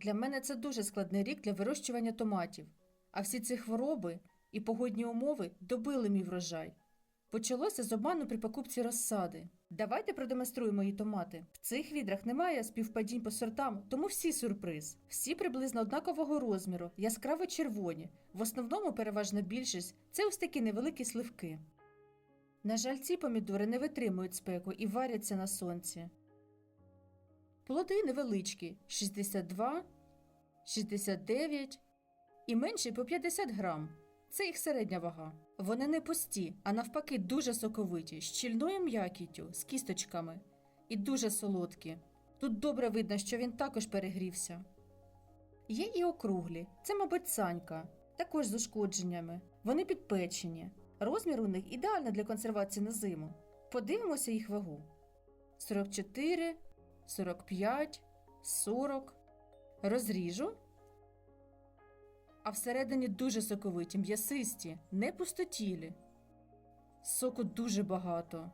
Для мене це дуже складний рік для вирощування томатів, а всі ці хвороби і погодні умови добили мій врожай. Почалося з обману при покупці розсади. Давайте продемонструємо мої томати. В цих відрах немає співпадінь по сортам, тому всі сюрприз. Всі приблизно однакового розміру, яскраво червоні. В основному переважна більшість це ось такі невеликі сливки. На жаль, ці помідори не витримують спеку і варяться на сонці. Плоди невеличкі 62, 69 і менші по 50 грам. Це їх середня вага. Вони не пусті, а навпаки, дуже соковиті, з щільною м'якіттю, з кісточками і дуже солодкі. Тут добре видно, що він також перегрівся. Є і округлі, це, мабуть, санька, також з ушкодженнями. Вони підпечені. Розмір у них ідеальний для консервації на зиму. Подивимося їх вагу: 44, 45, 40. Розріжу. А всередині дуже соковиті, м'ясисті, не пустотілі. Соку дуже багато.